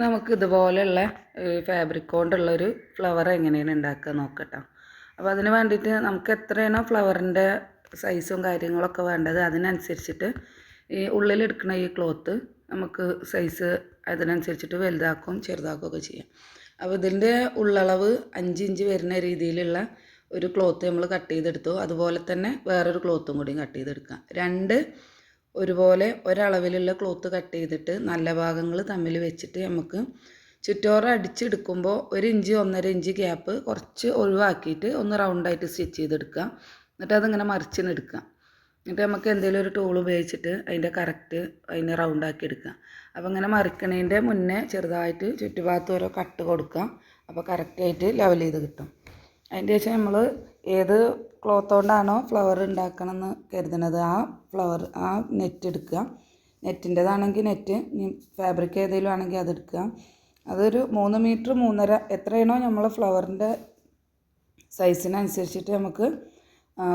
നമുക്ക് ഇതുപോലെയുള്ള fabric കൊണ്ടുള്ളൊരു flower എങ്ങനെയാണ് ഉണ്ടാക്കുക നോക്കട്ടോ. അപ്പോൾ അതിന് വേണ്ടിയിട്ട് നമുക്ക് എത്രയാണോ ഫ്ലവറിന്റെ സൈസും കാര്യങ്ങളൊക്കെ വേണ്ടത് അതിനനുസരിച്ചിട്ട് ഈ ഉള്ളിലെടുക്കുന്ന ഈ ക്ലോത്ത് നമുക്ക് സൈസ് അതിനനുസരിച്ചിട്ട് വലുതാക്കും ചെറുതാക്കും ഒക്കെ ചെയ്യാം. അപ്പോൾ ഇതിന്റെ ഉള്ളളവ് അഞ്ച് ഇഞ്ച് വരുന്ന രീതിയിലുള്ള ഒരു ക്ലോത്ത് നമ്മൾ കട്ട് ചെയ്തെടുത്തു. അതുപോലെ തന്നെ വേറൊരു ക്ലോത്തും കൂടിയും കട്ട് ചെയ്തെടുക്കാം. രണ്ട് ഒരുപോലെ ഒരളവിലുള്ള ക്ലോത്ത് കട്ട് ചെയ്തിട്ട് നല്ല ഭാഗങ്ങൾ തമ്മിൽ വെച്ചിട്ട് നമുക്ക് ചുറ്റോറ അടിച്ചെടുക്കുമ്പോൾ ഒരു ഇഞ്ച് ഒന്നര ഇഞ്ച് ഗ്യാപ്പ് കുറച്ച് ഒഴിവാക്കിയിട്ട് ഒന്ന് റൗണ്ടായിട്ട് സ്റ്റിച്ച് ചെയ്തെടുക്കുക. എന്നിട്ട് അതിങ്ങനെ മറിച്ചിനെടുക്കുക എന്നിട്ട് നമുക്ക് എന്തെങ്കിലും ഒരു ടൂൾ ഉപയോഗിച്ചിട്ട് അതിന്റെ കറക്റ്റ് അതിനെ റൗണ്ടാക്കി എടുക്കുക. അപ്പോൾ ഇങ്ങനെ മറിക്കണേന്റെ മുന്നേ ചെറുതായിട്ട് ചുറ്റുഭാഗത്ത് ഓരോ കട്ട് കൊടുക്കുക. അപ്പോൾ കറക്റ്റായിട്ട് ലെവൽ ചെയ്ത് കിട്ടും. അതിന്റെ ശേഷം നമ്മൾ ഏത് ക്ലോത്ത് കൊണ്ടാണോ ഫ്ലവർ ഉണ്ടാക്കണമെന്ന് കരുതുന്നത് ആ ഫ്ലവർ ആ നെറ്റ് എടുക്കുക. നെറ്റിന്റെതാണെങ്കിൽ നെറ്റ് ഫാബ്രിക് ഏതെങ്കിലും ആണെങ്കിൽ അതെടുക്കുക അതൊരു മൂന്ന് മീറ്റർ മൂന്നര എത്രയാണോ നമ്മൾ ഫ്ലവറിന്റെ സൈസിനനുസരിച്ചിട്ട് നമുക്ക്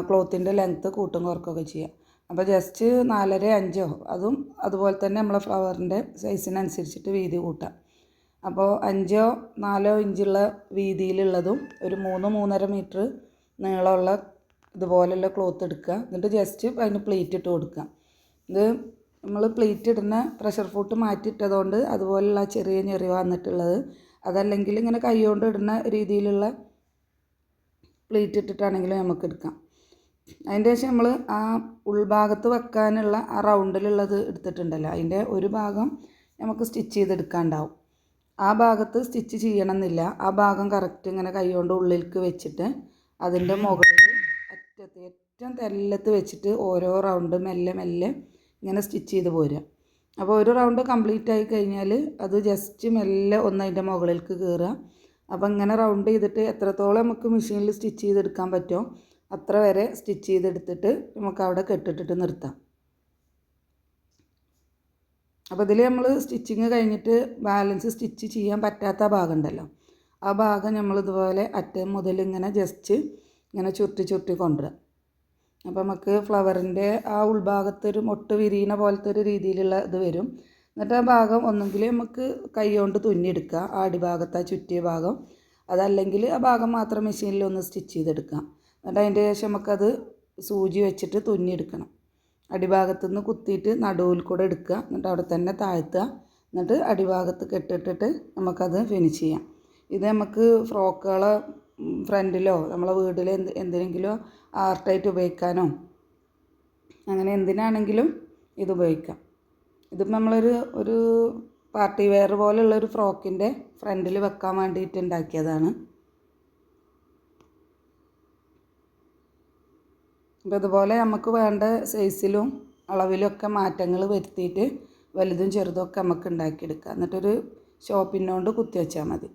ക്ലോത്തിന്റെ ലെങ്ത്ത് കൂട്ടും കുറക്കുകയൊക്കെ ചെയ്യാം. അപ്പോൾ ജസ്റ്റ് നാലര അഞ്ചോ അതും അതുപോലെ തന്നെ നമ്മളെ ഫ്ലവറിന്റെ സൈസിനനുസരിച്ചിട്ട് വീതി കൂട്ടാം. അപ്പോൾ അഞ്ചോ നാലോ ഇഞ്ചുള്ള വീതിയിലുള്ളതും ഒരു മൂന്ന് മൂന്നര മീറ്റർ നീളമുള്ള ഇതുപോലെയുള്ള ക്ലോത്ത് എടുക്കുക. എന്നിട്ട് ജസ്റ്റ് അതിന് പ്ലേറ്റ് ഇട്ട് കൊടുക്കുക. ഇത് നമ്മൾ പ്ലേറ്റ് ഇടുന്ന പ്രഷർ ഫുട്ട് മാറ്റിയിട്ടതുകൊണ്ട് അതുപോലെയുള്ള ചെറിയ ഞെറിവ് വന്നിട്ടുള്ളത്. അതല്ലെങ്കിൽ ഇങ്ങനെ കൈകൊണ്ട് ഇടുന്ന രീതിയിലുള്ള പ്ലേറ്റ് ഇട്ടിട്ടാണെങ്കിലും നമുക്ക് എടുക്കാം. അതിന്റെ ശേഷം നമ്മൾ ആ ഉൾഭാഗത്ത് വെക്കാനുള്ള ആ റൗണ്ടിലുള്ളത് എടുത്തിട്ടുണ്ടല്ലോ. അതിന്റെ ഒരു ഭാഗം നമുക്ക് സ്റ്റിച്ച് ചെയ്തെടുക്കാണ്ടാവും. ആ ഭാഗത്ത് സ്റ്റിച്ച് ചെയ്യണമെന്നില്ല. ആ ഭാഗം കറക്റ്റ് ഇങ്ങനെ കൈകൊണ്ട് ഉള്ളിലേക്ക് വെച്ചിട്ട് അതിന്റെ മുകളിൽ അറ്റത്ത് ഏറ്റവും തെല്ലത്ത് വെച്ചിട്ട് ഓരോ റൗണ്ട് മെല്ലെ മെല്ലെ ഇങ്ങനെ സ്റ്റിച്ച് ചെയ്ത് പോരുക. അപ്പോൾ ഒരു റൗണ്ട് കംപ്ലീറ്റ് ആയി കഴിഞ്ഞാൽ അത് ജസ്റ്റ് മെല്ലെ ഒന്ന് അതിന്റെ മുകളിലേക്ക് കയറുക. അപ്പോൾ ഇങ്ങനെ റൗണ്ട് ചെയ്തിട്ട് എത്രത്തോളം നമുക്ക് മെഷീനിൽ സ്റ്റിച്ച് ചെയ്തെടുക്കാൻ പറ്റുമോ അത്ര വരെ സ്റ്റിച്ച് ചെയ്തെടുത്തിട്ട് നമുക്ക് അവിടെ കെട്ടിട്ടിട്ട് നിർത്താം. അപ്പോൾ ഇതിൽ നമ്മൾ സ്റ്റിച്ചിങ് കഴിഞ്ഞിട്ട് ബാലൻസ് സ്റ്റിച്ച് ചെയ്യാൻ പറ്റാത്ത ഭാഗം ഉണ്ടല്ലോ. ആ ഭാഗം നമ്മൾ ഇതുപോലെ അറ്റം മുതൽ ഇങ്ങനെ ജസ്റ്റ് ഇങ്ങനെ ചുരുട്ടി ചുരുട്ടി കൊണ്ടുവരാം. അപ്പോൾ നമുക്ക് ഫ്ലവറിന്റെ ആ ഉൾഭാഗത്തൊരു മൊട്ട് വിരിയണ പോലത്തെ ഒരു രീതിയിലുള്ള ഇത് വരും. എന്നിട്ട് ആ ഭാഗം ഒന്നുകിൽ നമുക്ക് കൈ കൊണ്ട് തുന്നിയെടുക്കുക ആ അടിഭാഗത്ത് ആ ചുറ്റിയ ഭാഗം. അതല്ലെങ്കിൽ ആ ഭാഗം മാത്രം മെഷീനിൽ ഒന്ന് സ്റ്റിച്ച് ചെയ്തെടുക്കാം എന്നിട്ട് അതിന്റെ ശേഷം നമുക്കത് സൂചി വെച്ചിട്ട് തുന്നിയെടുക്കണം അടിഭാഗത്തു നിന്ന് കുത്തിയിട്ട് നടുവിൽ കൂടെ എടുക്കുക. എന്നിട്ട് അവിടെ തന്നെ താഴ്ത്തുക. എന്നിട്ട് അടിഭാഗത്ത് കെട്ടിട്ടിട്ട് നമുക്കത് ഫിനിഷ് ചെയ്യാം. ഇത് നമുക്ക് ഫ്രോക്കുകളെ ഫ്രണ്ടിലോ നമ്മളെ വീട്ടിൽ എന്ത് എന്തിനെങ്കിലും ആർട്ടായിട്ട് ഉപയോഗിക്കാനോ അങ്ങനെ എന്തിനാണെങ്കിലും ഇത് ഉപയോഗിക്കാം. ഇതിപ്പോൾ നമ്മളൊരു ഒരു പാർട്ടി വെയർ പോലെയുള്ളൊരു ഫ്രോക്കിന്റെ ഫ്രണ്ടിൽ വെക്കാൻ വേണ്ടിയിട്ട് ഉണ്ടാക്കിയതാണ്. അപ്പോൾ ഇതുപോലെ നമുക്ക് വേണ്ട സൈസിലും അളവിലും ഒക്കെ മാറ്റങ്ങൾ വരുത്തിയിട്ട് വലുതും ചെറുതും ഒക്കെ നമുക്ക് ഉണ്ടാക്കിയെടുക്കാം. എന്നിട്ടൊരു ഷോപ്പിനോണ്ട് കുത്തി വെച്ചാൽ മതി.